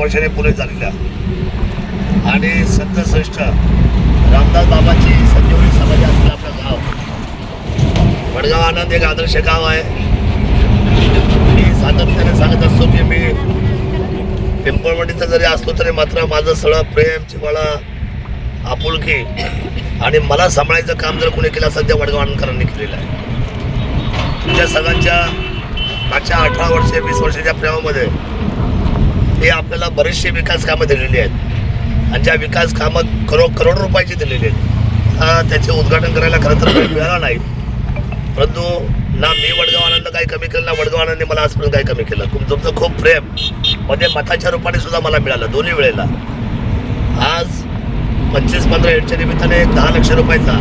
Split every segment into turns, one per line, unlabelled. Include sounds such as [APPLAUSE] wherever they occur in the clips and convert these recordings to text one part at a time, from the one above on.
वर्षाने पुढे झालेल्या आणि संतश्रेष्ठ रामदास बाबाची संजीवनी समाज असलेलं आपलं गाव. वडगाव आनंद एक आदर्श गाव आहे. मी सातत्याने सांगत असतो की मी पिंपळवंडीचं जरी असलो तरी मात्र माझं सगळं प्रेम जिव्हाळा आपुलकी आणि मला सांभाळायचं काम जर कोणी केलं सध्या त्या वडगाव आनंदकरांनी केलेलं आहे. तुमच्या सगळ्यांच्या मागच्या अठरा वर्षे वीस वर्षाच्या प्रेमामध्ये हे आपल्याला बरेचसे विकास कामं दिलेली आहेत. आणि ज्या विकास कामं करो करोड रुपयाची दिलेली आहेत हा त्याचे उद्घाटन करायला खरं तर मिळाला नाही. परंतु ना मी वडगाव आनंद काही कमी केलं ना वडगाव आनंदने मला आजपर्यंत काही कमी केलं. तुम तुमचं खूप प्रेममध्ये मताच्या रूपाने सुद्धा मला मिळालं दोन्ही वेळेला. आज पंचवीस पंधरा एडच्या निमित्ताने दहा लक्ष रुपयाचा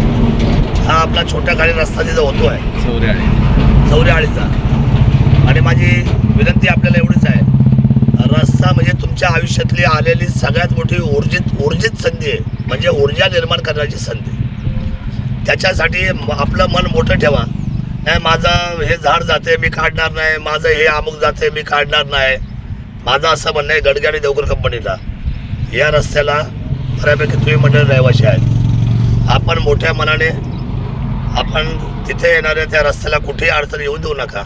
हा आपला छोट्या गाडी रस्ता तिथं होतो आहे
चौऱ्याळी
चौऱ्याआळीचा आणि माझी विनंती आपल्याला एवढीच आहे. म्हणजे तुमच्या आयुष्यातली आलेली सगळ्यात मोठी ऊर्जित ऊर्जित संधी आहे. म्हणजे ऊर्जा निर्माण करण्याची संधी. त्याच्यासाठी आपलं मन मोठं ठेवा. नाही माझं हे झाड जाते मी काढणार नाही. माझं हे अमुक जाते मी काढणार नाही. माझं असं म्हणणं आहे गडगे आणि देवकर कंपनीला. या रस्त्याला बऱ्यापैकी तुम्ही मंडळ रहिवाशी आहेत. आपण मोठ्या मनाने आपण तिथे येणाऱ्या त्या रस्त्याला कुठेही अडचण येऊ देऊ नका.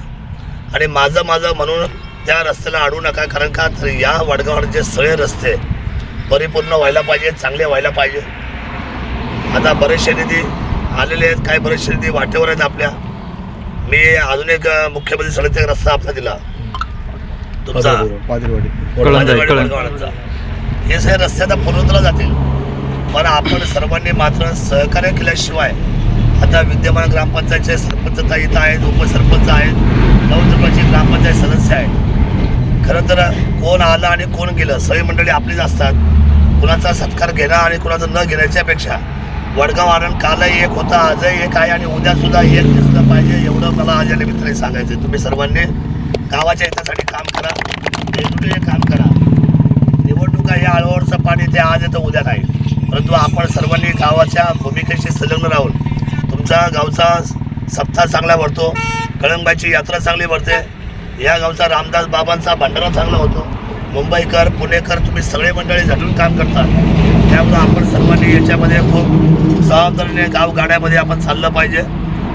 आणि माझं माझं म्हणून त्या रस्त्याला अडू नका कारण का? तर या वडगावचे सगळे रस्ते परिपूर्ण व्हायला पाहिजे चांगले व्हायला पाहिजे. आता बरेचसे निधी आलेले आहेत काही बरेचसे निधी वाटेवर आहेत आपल्या. मी अजून एक मुख्यमंत्री सडकचा एक रस्ता आपला दिला. तुमचा. वडगावांचा. हे सगळे रस्ते आता पूर्वतला जातील. पण आपण सर्वांनी मात्र सहकार्य केल्याशिवाय आता विद्यमान ग्रामपंचायतचे सरपंच इथं आहेत उपसरपंच आहेत नवजुर्गाचे ग्रामपंचायत सदस्य आहेत. खरं तर कोण आलं आणि कोण गेलं सगळी मंडळी आपलीच असतात. कुणाचा सत्कार घेणं आणि कुणाचं न घेण्याच्यापेक्षा वडगाव आनंद कालही एक होता आजही एक आहे आणि उद्यासुद्धा एक दिसलं पाहिजे एवढं मला आज या निमित्ताने सांगायचं तुम्ही सर्वांनी गावाच्या हितासाठी काम करा एकजुटीने काम करा. निवडणुका हे आळवावरचं पाणी ते आज येतं उद्या नाही. परंतु आपण सर्वांनी गावाच्या भूमिकेशी संलग्न राहून तुमचा गावचा सप्ताह चांगला भरतो कळंबाची यात्रा चांगली भरते या गावचा रामदास बाबांचा भंडारा चांगला होतो. मुंबईकर पुणेकर तुम्ही सगळे मंडळी झटून काम करतात त्यामुळं आपण सर्वांनी याच्यामध्ये खूप जबाबदारीने गाव गाड्यामध्ये आपण चाललं पाहिजे.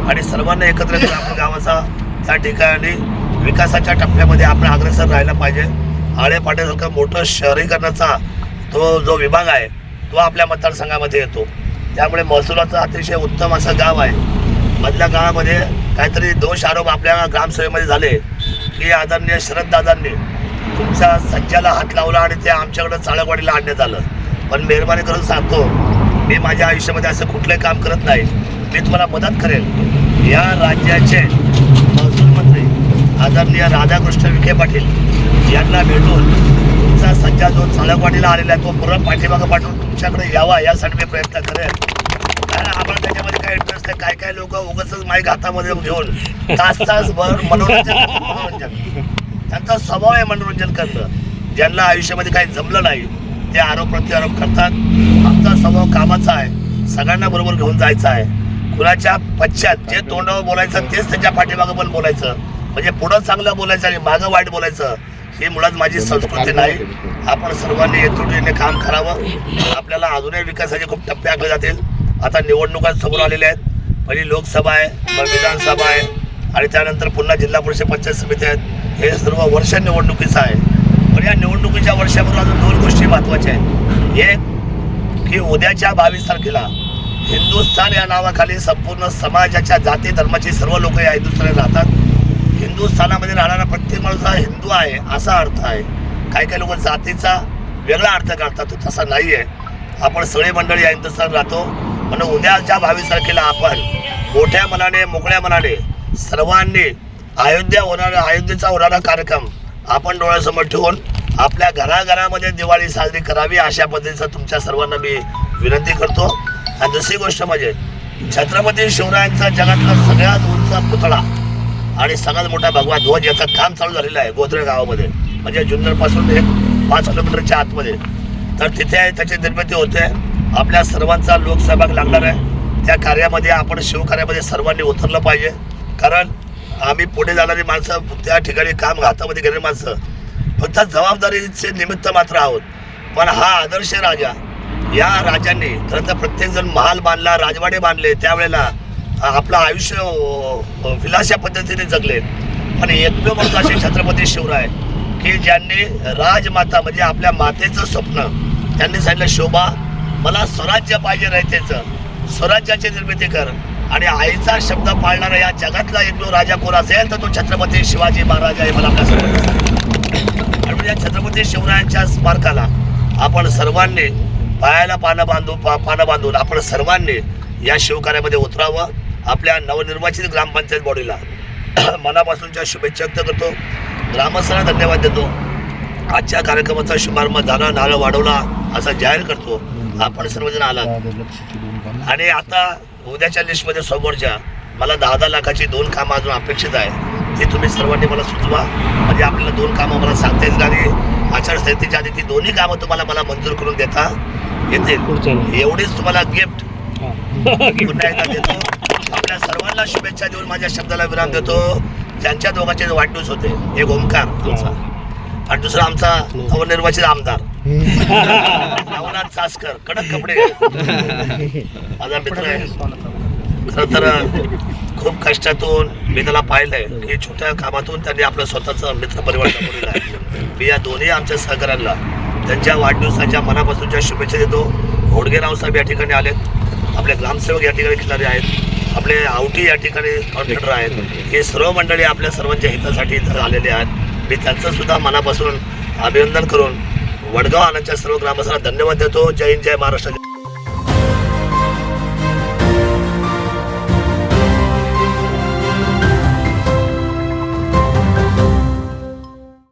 आणि सर्वांना एकत्र करून आपण गावाचा त्या ठिकाणी विकासाच्या टप्प्यामध्ये आपण अग्रेसर राहिला पाहिजे. आळेपाट्यासारखं मोठं शहरीकरणाचा तो जो विभाग आहे तो आपल्या मतदारसंघामध्ये येतो. त्यामुळे महसुलाचं अतिशय उत्तम असं गाव आहे. मधल्या काळामध्ये काहीतरी दोष आरोप आपल्या ग्रामसभेमध्ये झाले. की आदरणीय शरददादांनी तुमच्या सज्जाला हात लावला आणि ते आमच्याकडं चाळकवाडीला आणण्यात आलं. पण मेहरबानी करून सांगतो मी माझ्या आयुष्यामध्ये असं कुठलंही काम करत नाही. मी तुम्हाला मदत करेन. या राज्याचे महसूल मंत्री आदरणीय राधाकृष्ण विखे पाटील यांना भेटून तुमचा सज्जा जो चाळकवाडीला आलेला आहे तो पूर्ण पाठीमागं पाठवून तुमच्याकडे यावा यासाठी मी प्रयत्न करेन. कारण आम्हाला त्याच्यामध्ये काय इंटरेस्ट आहे? काय काय लोक उगाच माईक हातामध्ये घेऊन तास तास भर मनोरंजन मनोरंजन त्यांचा स्वभाव आहे मनोरंजन करणं. ज्यांना आयुष्यामध्ये काही जमलं नाही ते आरोप प्रत्यारोप करतात. आमचा स्वभाव कामाचा आहे. सगळ्यांना बरोबर घेऊन जायचं आहे. कुणाच्या पश्चात जे तोंडावर बोलायचं तेच त्याच्या पाठीमागं पण बोलायचं. म्हणजे पुढं चांगलं बोलायचं आणि मागं वाईट बोलायचं ही मुळात माझी संस्कृती नाही. आपण सर्वांनी एकजुटीने काम करावं. आपल्याला अजूनही विकासाचे खूप टप्पे आखले जातील. आता निवडणुका समोर आलेल्या आहेत. पहिली लोकसभा आहे मग विधानसभा आहे. आणि त्यानंतर पुन्हा जिल्हा परिषद पंचायत समिती आहेत. हे सर्व वर्ष निवडणुकीचं आहे. पण या निवडणुकीच्या वर्षाबरोबर अजून दोन गोष्टी महत्त्वाच्या आहेत. एक की उद्याच्या बावीस तारखेला हिंदुस्थान या नावाखाली संपूर्ण समाजाच्या जाती धर्माची सर्व लोक या हिंदुस्थानात राहतात. हिंदुस्थानामध्ये राहणारा प्रत्येक माणूस हा हिंदू आहे असा अर्थ आहे. काही काही लोक जातीचा वेगळा अर्थ काढतात तो तसा नाही आहे आपण सगळे मंडळी या हिंदुस्थानात राहतो. म्हणून उद्याच्या बावीस तारखेला आपण मोठ्या मनाने मोकळ्या मनाने सर्वांनी अयोध्या होणारा अयोध्येचा होणारा कार्यक्रम आपण डोळ्यासमोर ठेवून आपल्या घराघरामध्ये दिवाळी साजरी करावी अशा पद्धतीचं तुमच्या सर्वांना मी विनंती करतो. आणि दुसरी गोष्ट म्हणजे छत्रपती शिवरायांचा जगातला सगळ्यात उंच पुतळा आणि सगळ्यात मोठा भगवा ध्वज याचं काम चालू झालेलं आहे गोदरे गावामध्ये. म्हणजे जुन्नरपासून एक पाच किलोमीटरच्या आतमध्ये. तर तिथे त्याची निर्मिती होते. आपल्या सर्वांचा लोकसहभाग लागणार आहे. त्या कार्यामध्ये आपण शिवकार्यामध्ये सर्वांनी उतरलं पाहिजे. कारण आम्ही पुढे जाणारी माणसं त्या ठिकाणी काम हातामध्ये गेलेली माणसं. फक्त जबाबदारीचे निमित्त मात्र आहोत. पण हा आदर्श राजा या राजांनी खरं तर प्रत्येकजण महाल बांधला राजवाडे बांधले त्यावेळेला आपलं आयुष्य अ, विलास पद्धतीने जगले. पण एकमेव म्हणून असे छत्रपती शिवराय की ज्यांनी राजमाता म्हणजे आपल्या मातेचं स्वप्न त्यांनी सांगितलं शोभा मला स्वराज्य पाहिजे राहतेचं स्वराज्याची निर्मिती कर. आणि आईचा शब्द पाळणारा या जगातला एक जो राजा कोण असेल तर तो छत्रपती शिवाजी महाराज आहे मला आपल्या आणि या छत्रपती शिवरायांच्या स्मारकाला आपण सर्वांनी पायाला पानं बांधू पा पानं बांधून आपण सर्वांनी या शिवकार्यामध्ये उतरावं आपल्या नवनिर्वाचित ग्रामपंचायत बॉडीला [CLEARS THROAT] मनापासूनच्या शुभेच्छा व्यक्त करतो. ग्रामस्थांना धन्यवाद देतो. आजच्या कार्यक्रमाचा शुभारंभ झाला नारळ वाढवला असा जाहीर करतो. आपण सर्वजण आलात. आणि आता उद्याच्या लिस्टमध्ये समोरच्या मला दहा दहा लाखाची दोन कामं अजून अपेक्षित आहे ती तुम्ही सर्वांनी मला सुचवा. म्हणजे आपल्याला दोन कामं मला सांगता येतील आणि आचारसंहितेच्या आधी ती दोन्ही कामं तुम्हाला मला मंजूर करून देता येतील. एवढीच तुम्हाला गिफ्ट पुन्हा एकदा देतो. आपल्या सर्वांना शुभेच्छा देऊन माझ्या शब्दाला विराम देतो. ज्यांच्या दोघांचे वाढदिवस होते. एक ओंकार आमचा. आणि दुसरा आमचा नवनिर्वाचित आमदार. नवनाथ सासकर कडक कपडे. माझा मित्र आहे. खर तर खूप कष्टातून मी त्याला पाहिलंय. की छोट्या कामातून त्यांनी आपलं स्वतःचा मित्र परिवार जमवलेला आहे. मी या दोन्ही आमच्या सहकाऱ्यांना त्यांच्या वाढदिवसाच्या मनापासूनच्या शुभेच्छा देतो. होडगेराव साहेब या ठिकाणी आलेत. आपले ग्रामसेवक या ठिकाणी खिलारी आहेत. आपले आवटी या ठिकाणी कॉन्ट्रॅक्टर आहेत. हे सर्व मंडळी आपल्या सर्वांच्या हितासाठी इथं आलेले आहेत. मी त्यांचं सुद्धा मनापासून अभिनंदन करून वडगाव आनंदच्या सर्व ग्रामस्थांना धन्यवाद देतो. जय हिंद जय महाराष्ट्र.